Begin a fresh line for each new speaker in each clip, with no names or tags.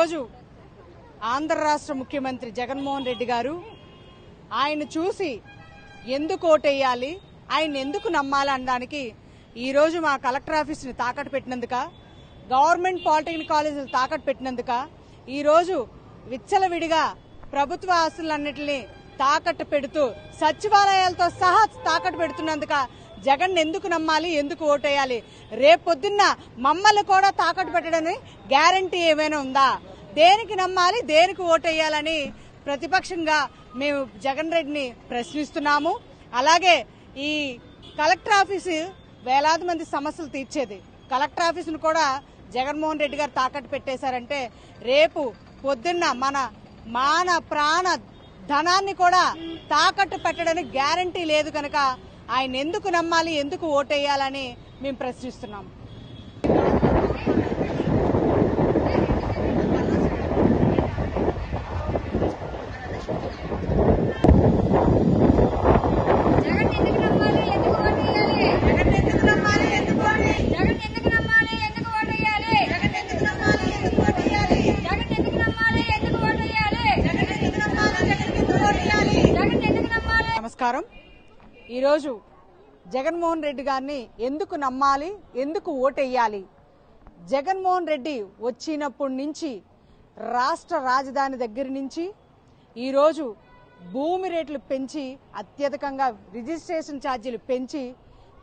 ఈరోజు ఆంధ్ర రాష్ట్ర ముఖ్యమంత్రి జగన్మోహన్ రెడ్డి గారు ఆయన చూసి ఎందుకు ఓటేయాలి ఆయన ఎందుకు నమ్మాలి అనడానికి ఈరోజు మా కలెక్టర్ ఆఫీస్ని తాకట్టు పెట్టినందుక గవర్నమెంట్ పాలిటెక్నిక్ కాలేజీలు తాకట్టు పెట్టినందుక ఈరోజు విచ్చలవిడిగా ప్రభుత్వ ఆస్తులన్నింటినీ తాకట్టు పెడుతూ సచివాలయాలతో సహా తాకట్టు పెడుతున్నందుక జగన్ ఎందుకు నమ్మాలి ఎందుకు ఓటేయాలి? రేపొద్దున్న మమ్మల్ని కూడా తాకట్టు పెట్టడానికి గ్యారంటీ ఏమైనా ఉందా? దేనికి నమ్మాలి దేనికి ఓటేయాలని ప్రతిపక్షంగా మేము జగన్ రెడ్డిని ప్రశ్నిస్తున్నాము. అలాగే ఈ కలెక్టర్ ఆఫీసు వేలాది మంది సమస్యలు తీర్చేది. కలెక్టర్ ఆఫీసును కూడా జగన్మోహన్ రెడ్డి గారు తాకట్టు పెట్టేశారంటే రేపు పొద్దున్న మన మాన ప్రాణ ధనాన్ని కూడా తాకట్టు పెట్టడానికి గ్యారంటీ లేదు కనుక ఆయన ఎందుకు నమ్మాలి ఎందుకు ఓటేయాలని మేము ప్రశ్నిస్తున్నాం
జగన్ ఎందుకు నమ్మాలి ఎందుకు ఓటేయాలి జగన్ ఎందుకు నమ్మాలి ఎందుకు ఓటేయాలి జగన్ ఎందుకు నమ్మాలి ఎందుకు ఓటేయాలి జగన్ ఎందుకు నమ్మాలి ఎందుకు ఓటేయాలి జగన్ ఎందుకు నమ్మాలి ఎందుకు ఓటేయాలి జగన్ ఎందుకు నమ్మాలి జగన్ ఎందుకు ఓటేయాలి జగన్ ఎందుకు నమ్మాలి
నమస్కారం ఈరోజు జగన్మోహన్ రెడ్డి గారిని ఎందుకు నమ్మాలి ఎందుకు ఓటెయ్యాలి? జగన్మోహన్ రెడ్డి వచ్చినప్పటి నుంచి రాష్ట్ర రాజధాని దగ్గర నుంచి ఈరోజు భూమి రేట్లు పెంచి అత్యధికంగా రిజిస్ట్రేషన్ ఛార్జీలు పెంచి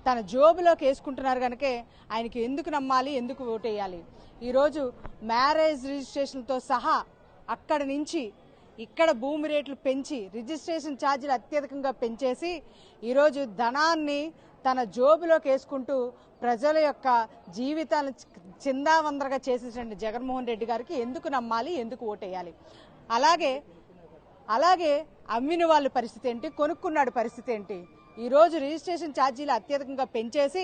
తన జోబులోకి వేసుకుంటున్నారు కనుకే ఆయనకి ఎందుకు నమ్మాలి ఎందుకు ఓటేయాలి ఈరోజు మ్యారేజ్ రిజిస్ట్రేషన్తో సహా అక్కడి నుంచి ఇక్కడ భూమి రేట్లు పెంచి రిజిస్ట్రేషన్ ఛార్జీలు అత్యధికంగా పెంచేసి ఈరోజు ధనాన్ని తన జోబులోకి వేసుకుంటూ ప్రజల యొక్క జీవితాలను చిందావందరగా చేసేటువంటి జగన్మోహన్ రెడ్డి గారికి. ఎందుకు నమ్మాలి? ఎందుకు ఓటేయాలి? అలాగే అలాగే అమ్మిన వాళ్ళ పరిస్థితి ఏంటి? కొనుక్కున్నాడు పరిస్థితి ఏంటి? ఈ రోజు రిజిస్ట్రేషన్ ఛార్జీలు అత్యధికంగా పెంచేసి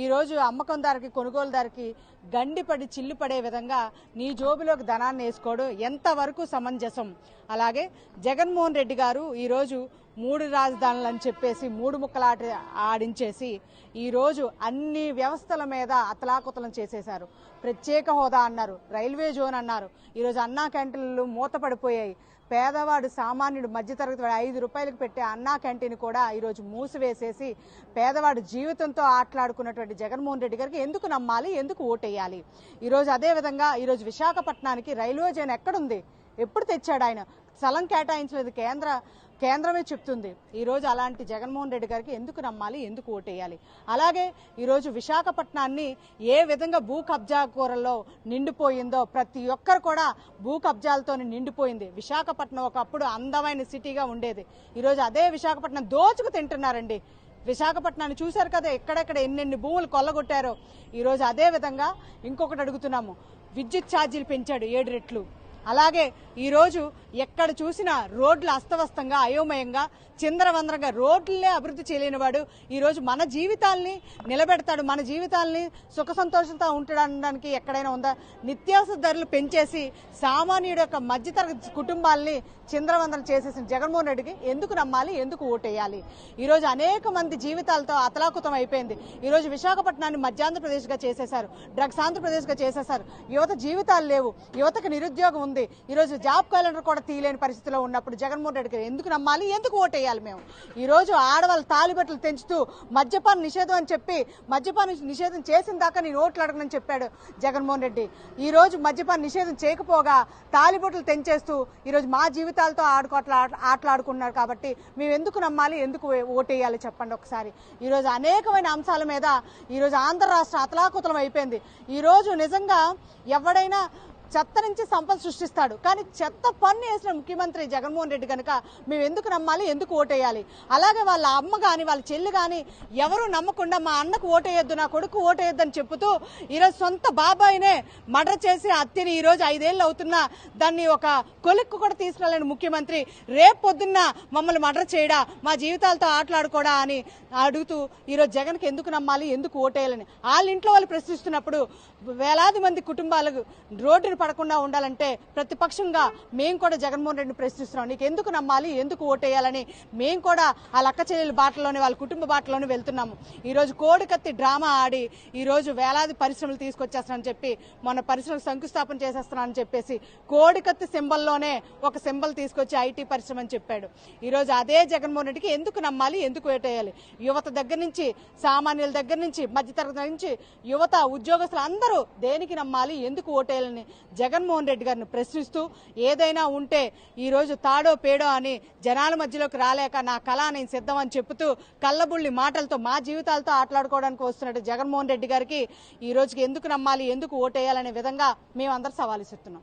ఈ రోజు అమ్మకందారికి కొనుగోలుదారికి గండిపడి చిల్లు పడే విధంగా నీ జోబులోకి ధనాన్ని వేసుకోవడం ఎంతవరకు సమంజసం? అలాగే జగన్మోహన్ రెడ్డి గారు ఈరోజు మూడు రాజధానులు అని చెప్పేసి మూడు ముక్కలాట ఆడించేసి ఈరోజు అన్ని వ్యవస్థల మీద అతలాకుతలం చేసేశారు. ప్రత్యేక హోదా అన్నారు. రైల్వే జోన్ అన్నారు. ఈరోజు అన్నా క్యాంటీన్లు మూతపడిపోయాయి. పేదవాడు సామాన్యుడు మధ్యతరగతి వాడు ఐదు రూపాయలకు పెట్టే అన్నా క్యాంటీన్ కూడా ఈరోజు మూసివేసేసి పేదవాడు జీవితంతో ఆటలాడుకున్నటువంటి జగన్మోహన్ రెడ్డి గారికి ఎందుకు నమ్మాలి? ఎందుకు ఓటేయాలి? ఈరోజు అదే విధంగా ఈరోజు విశాఖపట్నానికి రైల్వే జోన్ ఎక్కడుంది? ఎప్పుడు తెచ్చాడు ఆయన? స్థలం కేటాయించలేదు కేంద్ర కేంద్రమే చెప్తుంది. ఈరోజు అలాంటి జగన్మోహన్ రెడ్డి గారికి ఎందుకు నమ్మాలి ఎందుకు ఓటేయాలి? అలాగే ఈరోజు విశాఖపట్నాన్ని ఏ విధంగా భూ కబ్జా కూరల్లో నిండిపోయిందో ప్రతి ఒక్కరు కూడా భూ కబ్జాలతో నిండిపోయింది. విశాఖపట్నం ఒకప్పుడు అందమైన సిటీగా ఉండేది. ఈరోజు అదే విశాఖపట్నం దోచుకు తింటున్నారండి. విశాఖపట్నాన్ని చూశారు కదా ఎక్కడెక్కడ ఎన్నెన్ని భూములు కొల్లగొట్టారో. ఈరోజు అదే విధంగా ఇంకొకటి అడుగుతున్నాము. విద్యుత్ ఛార్జీలు పెంచాడు ఏడు రెట్లు. అలాగే ఈరోజు ఎక్కడ చూసినా రోడ్లు అస్తవ్యస్తంగా అయోమయంగా చిందరవందరగా రోడ్లనే అభివృద్ధి చేయలేనివాడు ఈరోజు మన జీవితాల్ని నిలబెడతాడు మన జీవితాల్ని సుఖ సంతోషంతో ఉంటాడనడానికి ఎక్కడైనా ఉందా? నిత్యావసర ధరలు పెంచేసి సామాన్యుడు యొక్క మధ్యతరగతి కుటుంబాల్ని చిందరవందరం చేసేసిన జగన్మోహన్ రెడ్డికి ఎందుకు నమ్మాలి ఎందుకు ఓటేయాలి? ఈరోజు అనేక మంది జీవితాలతో అతలాకుతం అయిపోయింది. ఈరోజు విశాఖపట్నాన్ని మధ్యాంధ్రప్రదేశ్గా చేసేశారు డ్రగ్స్ ఆంధ్రప్రదేశ్గా చేసేశారు. యువత జీవితాలు లేవు యువతకు నిరుద్యోగం ఉంది. ఈరోజు జాబ్ క్యాలెండర్ కూడా తీయలేని పరిస్థితిలో ఉన్నప్పుడు జగన్మోహన్ రెడ్డి గారు ఎందుకు నమ్మాలి? ఎందుకు ఓటేయాలి మేము? ఈరోజు ఆడవాళ్ళు తాలిబట్టలు తెంచుతూ మద్యపాన నిషేధం అని చెప్పి మద్యపాన నిషేధం చేసిన దాకా నేను ఓట్లు అడగనని చెప్పాడు జగన్మోహన్ రెడ్డి. ఈరోజు మద్యపాన నిషేధం చేయకపోగా తాలిబొట్లు తెంచేస్తూ ఈరోజు మా జీవితాలతో ఆడుకోట్లా ఆటలాడుకున్నారు కాబట్టి మేము ఎందుకు నమ్మాలి? ఎందుకు ఓటేయాలి చెప్పండి ఒకసారి. ఈరోజు అనేకమైన అంశాల మీద ఈరోజు ఆంధ్ర రాష్ట్ర అతలాకుతలం అయిపోయింది. ఈరోజు నిజంగా ఎవడైనా చెత్త నుంచి సంపద సృష్టిస్తాడు. కానీ చెత్త పన్ను వేసిన ముఖ్యమంత్రి జగన్మోహన్ రెడ్డి కనుక మేము ఎందుకు నమ్మాలి ఎందుకు ఓటేయాలి? అలాగే వాళ్ళ అమ్మ కానీ వాళ్ళ చెల్లి కానీ ఎవరు నమ్మకుండా మా అన్నకు ఓటేయొద్దు నా కొడుకు ఓటేయొద్దు చెప్తూ చెబుతూ ఈరోజు సొంత బాబాయినే మర్డర్ చేసి హత్యని ఈరోజు ఐదేళ్ళు అవుతున్నా దాన్ని ఒక కొలిక్కు కూడా తీసుకురాలని ముఖ్యమంత్రి రేపు పొద్దున్న మమ్మల్ని మర్డర్ చేయడా మా జీవితాలతో ఆటలాడుకోడా అని అడుగుతూ ఈరోజు జగన్కి ఎందుకు నమ్మాలి ఎందుకు ఓటేయాలని. వాళ్ళ ఇంట్లో వాళ్ళు ప్రశ్నిస్తున్నప్పుడు వేలాది మంది కుటుంబాలకు రోడ్డును పడకుండా ఉండాలంటే ప్రతిపక్షంగా మేము కూడా జగన్మోహన్ రెడ్డిని ప్రశ్నిస్తున్నాం. నీకు ఎందుకు నమ్మాలి? ఎందుకు ఓటేయాలని? మేము కూడా ఆ లక్క చెల్లెల బాటలోనే వాళ్ళ కుటుంబ బాటలోనే వెళ్తున్నాము. ఈరోజు కోడికత్తి డ్రామా ఆడి ఈరోజు వేలాది పరిశ్రమలు తీసుకొచ్చేస్తానని చెప్పి మొన్న పరిశ్రమలు శంకుస్థాపన చేసేస్తున్నానని చెప్పేసి కోడికత్తి సింబల్లోనే ఒక సింబల్ తీసుకొచ్చి ఐటీ పరిశ్రమ అని చెప్పాడు. ఈరోజు అదే జగన్మోహన్ రెడ్డికి ఎందుకు నమ్మాలి? ఎందుకు ఓటేయాలి? యువత దగ్గర నుంచి సామాన్యుల దగ్గర నుంచి మధ్యతరగతి నుంచి యువత ఉద్యోగస్తులు అందరూ దేనికి నమ్మాలి? ఎందుకు ఓటేయాలని? జగన్మోహన్ రెడ్డి గారిని ప్రశ్నిస్తూ ఏదైనా ఉంటే ఈరోజు తాడో పేడో అని జనాల మధ్యలోకి రాలేక నా కళ నేను సిద్ధం అని చెప్తూ కళ్ళబుల్లి మాటలతో మా జీవితాలతో ఆటలాడుకోవడానికి వస్తున్నట్టు జగన్మోహన్ రెడ్డి గారికి ఈ రోజుకి ఎందుకు నమ్మాలి ఎందుకు ఓటేయాలనే విధంగా మేమందరూ సవాలు ఇస్తున్నాం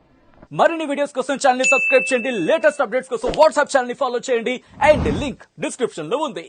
మరిన్ని వీడియోస్ కోసం ఛానల్ సబ్స్క్రైబ్ చేయండి. లేటెస్ట్ అప్డేట్స్ కోసం వాట్సాప్ ఛానల్ ఫాలో చేయండి. అండ్ లింక్ డిస్క్రిప్షన్లో ఉంది.